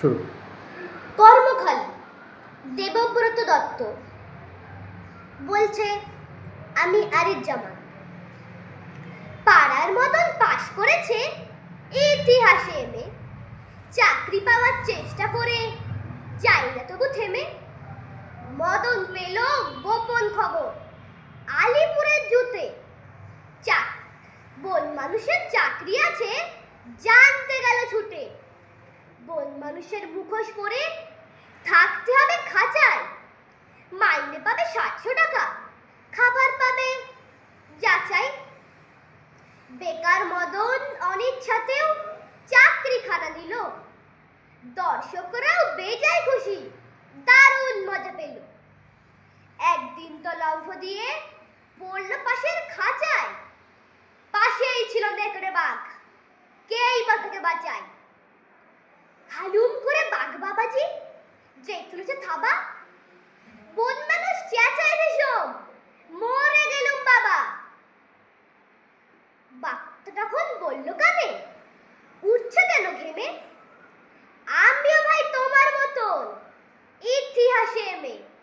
শুরু। কর্মখালী, দেবব্রত দত্ত। বলছে, আমি আরিফ জামান পাড়ার মতন পাশ করেছে, ইতিহাসে এমে। চাকরি পাওয়ার চেষ্টা করে যাই না তবু থেমে। মদন পেল গোপন খবর। আলিপুরের জুতে। চাক বন মানুষের চাকরি আছে বন মানুষের মুখোশ পরে থাকতে হবে খাঁচায়। মাইনে পাবে সাতশো টাকা, খাবার পাবে যাচাই। বেকার মদন অনিচ্ছাতেও চাকরি খানা দিল। দর্শকরাও বেজায় খুশি, দারুণ মজা পেল। একদিন তো লম্ফ দিয়ে পড়ল পাশের খাঁচায়। পাশেই ছিল নেকড়ে বাঘ, কেই বা থেকে বাঁচায়? হালুম করে বাঘ বাবাজি যে তুলেছে থাবা। বন মানুষ রে সব। মরে গেলুম বাবা। বাঘটা তখন বলল কানে উঠছে কেন ঘেমে? আমিও ভাই তোমার মতন, ইতিহাসে মেয়ে